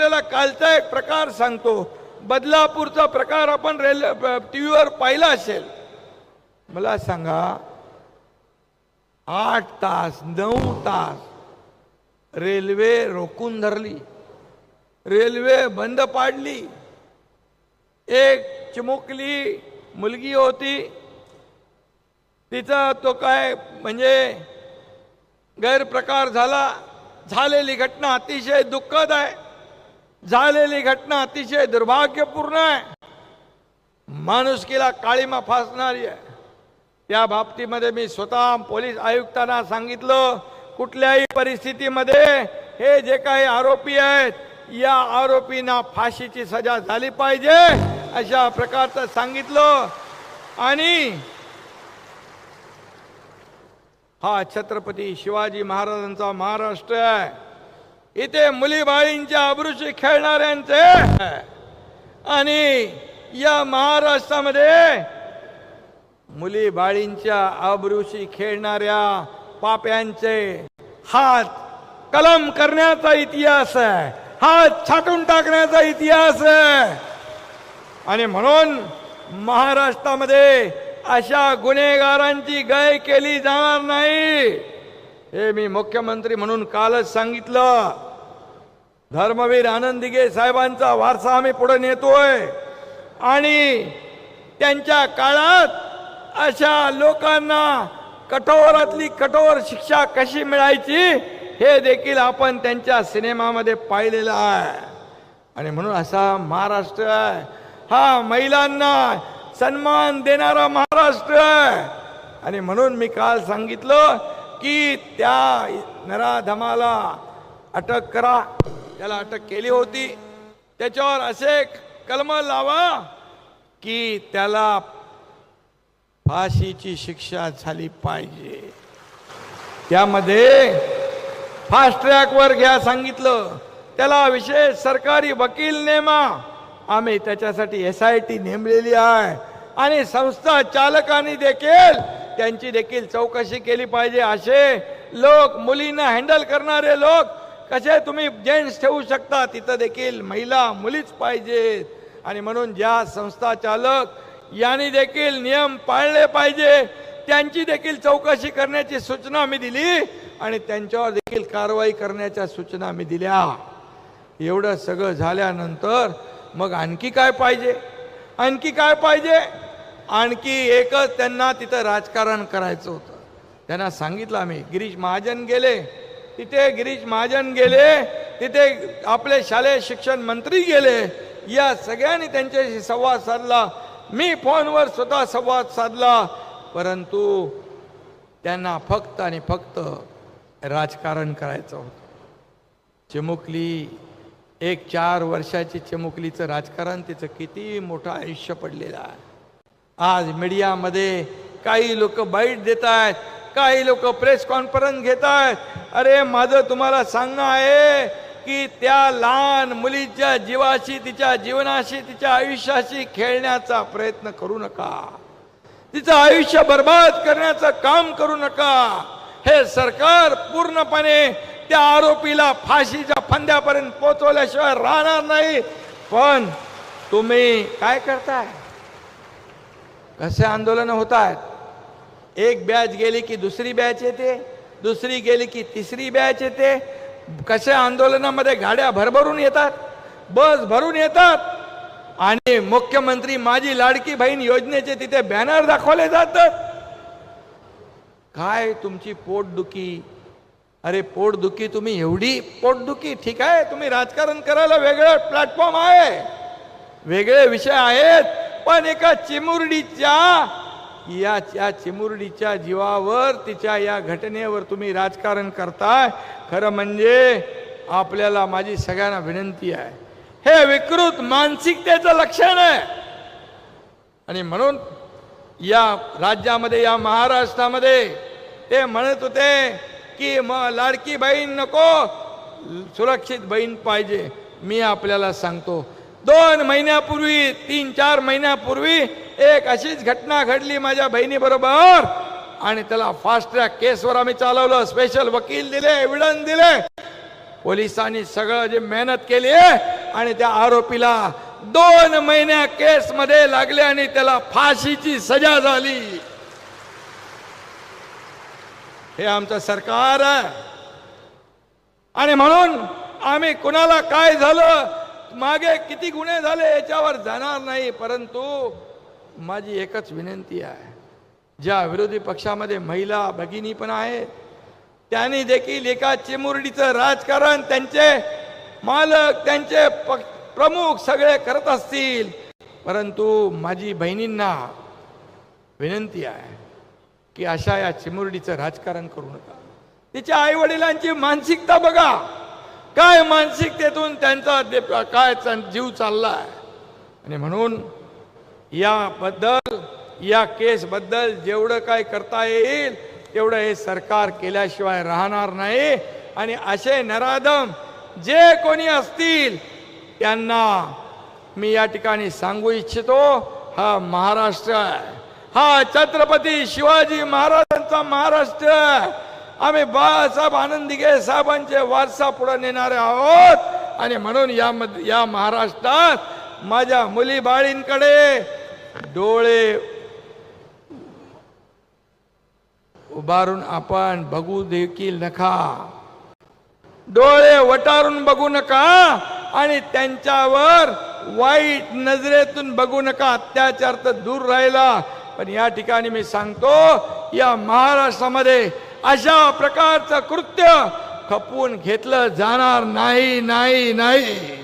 आपल्याला कालचा एक प्रकार सांगतो. बदलापूरचा प्रकार आपण रेल टी व्हीवर पाहिला असेल. मला सांगा आठ तास नऊ तास रेल्वे रोखून धरली. रेल्वे बंद पाडली. एक चिमुकली मुलगी होती. तिचा तो काय म्हणजे गैरप्रकार झाला. झालेली घटना अतिशय दुःखद आहे. झालेली घटना अतिशय दुर्भाग्यपूर्ण आहे. माणुसकीला काळीमा फासणारी आहे. त्या बाबतीमध्ये मी स्वतः पोलीस आयुक्तांना सांगितलं कुठल्याही परिस्थितीमध्ये हे जे काही आरोपी आहेत या आरोपींना फाशीची सजा झाली पाहिजे अशा प्रकारचं सांगितलं. आणि हा छत्रपती शिवाजी महाराजांचा महाराष्ट्र आहे. इथे मुलीबाळींच्या अबृशी खेळणाऱ्यांचे आणि या महाराष्ट्रामध्ये मुली बाळींच्या आबरूशी खेळणाऱ्या पाप्यांचे हात कलम करण्याचा इतिहास आहे. हात छाटून टाकण्याचा इतिहास आहे. आणि म्हणून महाराष्ट्रामध्ये अशा गुन्हेगारांची गय केली जाणार नाही. हे मी मुख्यमंत्री म्हणून कालच सांगितलं. धर्मवीर आनंद दिघे साहेबांचा वारसा आम्ही पुढे नेतोय. आणि त्यांच्या काळात अशा लोकांना कठोरातली कठोर शिक्षा कशी मिळायची हे देखील आपण त्यांच्या सिनेमामध्ये पाहिलेलं आहे. आणि म्हणून असा महाराष्ट्र आहे. हा महिलांना सन्मान देणारा महाराष्ट्र आहे. आणि म्हणून मी काल सांगितलं की त्या नराधमाला अटक करा. त्याला अटक केली होती. त्याच्यावर असे कलम लावा की त्याला फाशीची शिक्षा झाली पाहिजे. त्यामध्ये फास्ट ट्रॅकवर घ्या सांगितलं. त्याला विशेष सरकारी वकील नेमा. आम्ही त्याच्यासाठी एस आय टी नेमलेली आहे. आणि संस्था चालकांनी देखील त्यांची देखील चौकशी केली पाहिजे असे लोक मुलींना हँडल करणारे लोक कसे तुम्ही जेंट्स ठेवू शकता तिथं देखील महिला मुलीच पाहिजेत. आणि म्हणून ज्या संस्था चालक यांनी देखील नियम पाळले पाहिजे. त्यांची देखील चौकशी करण्याची सूचना मी दिली आणि त्यांच्यावर देखील कारवाई करण्याच्या सूचना मी दिल्या. एवढं सगळं झाल्यानंतर मग आणखी काय पाहिजे? आणखी काय पाहिजे? आणखी एकच त्यांना तिथं राजकारण करायचं होतं. त्यांना सांगितलं आम्ही गिरीश महाजन गेले. तिथे गिरीश महाजन गेले तिथे आपले शालेय शिक्षण मंत्री गेले. या सगळ्यांनी त्यांच्याशी संवाद साधला. मी फोनवर स्वतः संवाद साधला परंतु त्यांना फक्त आणि फक्त राजकारण करायचं होतं. चिमुकली एक चार वर्षाची चिमुकलीचं राजकारण तिचं किती मोठं आयुष्य पडलेलं आहे. आज मीडियामध्ये काही लोक बाईट देत आहेत काही लोक प्रेस कॉन्फरन्स घेत आहेत अरे माझं तुम्हाला सांगणं आहे की त्या लहान मुलीच्या जीवाशी तिच्या जीवनाशी तिच्या आयुष्याशी खेळण्याचा प्रयत्न करू नका. तिचं आयुष्य बर्बाद करण्याचं काम करू नका. हे सरकार पूर्णपणे त्या आरोपीला फाशीच्या फंद्यापर्यंत पोहोचवल्याशिवाय राहणार नाही. पण तुम्ही काय करताय? कसे आंदोलन होत आहेत एक बॅच गेली की दुसरी बॅच येते दुसरी गेली की तिसरी बॅच येते। कशा आंदोलनामध्ये गाड्या भरभरून येतात बस भरून येतात. आणि मुख्यमंत्री माझी लाडकी बहीण योजनेचे तिथे बॅनर दाखवले जातात. काय तुमची पोटदुखी? अरे पोटदुखी तुम्ही एवढी पोटदुखी? ठीक आहे तुम्ही राजकारण करायला वेगळं प्लॅटफॉर्म आहे. वेगळे विषय आहेत. पण एका चिमुरडीच्या या चिमुरडीच्या जीवावर तिच्या या घटनेवर तुम्ही राजकारण करताय खरं म्हणजे आपल्याला माझी सगळ्यांना विनंती आहे. हे विकृत मानसिकतेचं लक्षण आहे. आणि म्हणून या राज्यामध्ये या महाराष्ट्रामध्ये ते म्हणत होते की मग लाडकी बहीण नको सुरक्षित बहीण पाहिजे. मी आपल्याला सांगतो दोन महिन्यापूर्वी तीन चार महिन्यापूर्वी एक अशीच घटना घडली माझ्या बहिणीबरोबर. आणि त्याला फास्ट ट्रॅक केसवर आम्ही चालवलं. स्पेशल वकील दिले एव्हिडन्स दिले. पोलिसांनी सगळं जे मेहनत केली आहे आणि त्या आरोपीला दोन महिन्या केस मध्ये लागले आणि त्याला फाशीची सजा झाली. हे आमचं सरकार आहे. आणि म्हणून आम्ही कुणाला काय झालं मागे किती गुन्हे झाले याच्यावर जाणार नाही परंतु माझी एकच विनंती आहे. ज्या विरोधी पक्षामध्ये महिला भगिनी पण आहेत त्यांनी देखील एका चिमुरडीचं राजकारण त्यांचे मालक त्यांचे प्रमुख सगळे करत असतील. परंतु माझी बहिणींना विनंती आहे की अशा या चिमुरडीचं राजकारण करू नका. तिच्या आई वडिलांची मानसिकता बघा. काय मानसिकतेतून त्यांचा काय जीव जीव चाललाय? आणि म्हणून याबद्दल या केसबद्दल जेवढं काय करता येईल तेवढं हे सरकार केल्याशिवाय राहणार नाही. आणि असे नराधम जे कोणी असतील त्यांना मी या ठिकाणी सांगू इच्छितो हा महाराष्ट्र आहे. हा छत्रपती शिवाजी महाराजांचा महाराष्ट्र आहे. आम्ही बाळासाहेब आनंदीगे साहेबांचे वारसा पुढे नेणारे आहोत. आणि म्हणून या या महाराष्ट्रात माझ्या मुली बाळींकडे डोळे उभारून आपण बघू देखील नका. डोळे वटारून बघू नका आणि त्यांच्यावर वाईट नजरेतून बघू नका. अत्याचार तर दूर राहिला. पण या ठिकाणी मी सांगतो या महाराष्ट्रामध्ये अशा प्रकारचं कृत्य खपवून घेतलं जाणार नाही नाही नाही.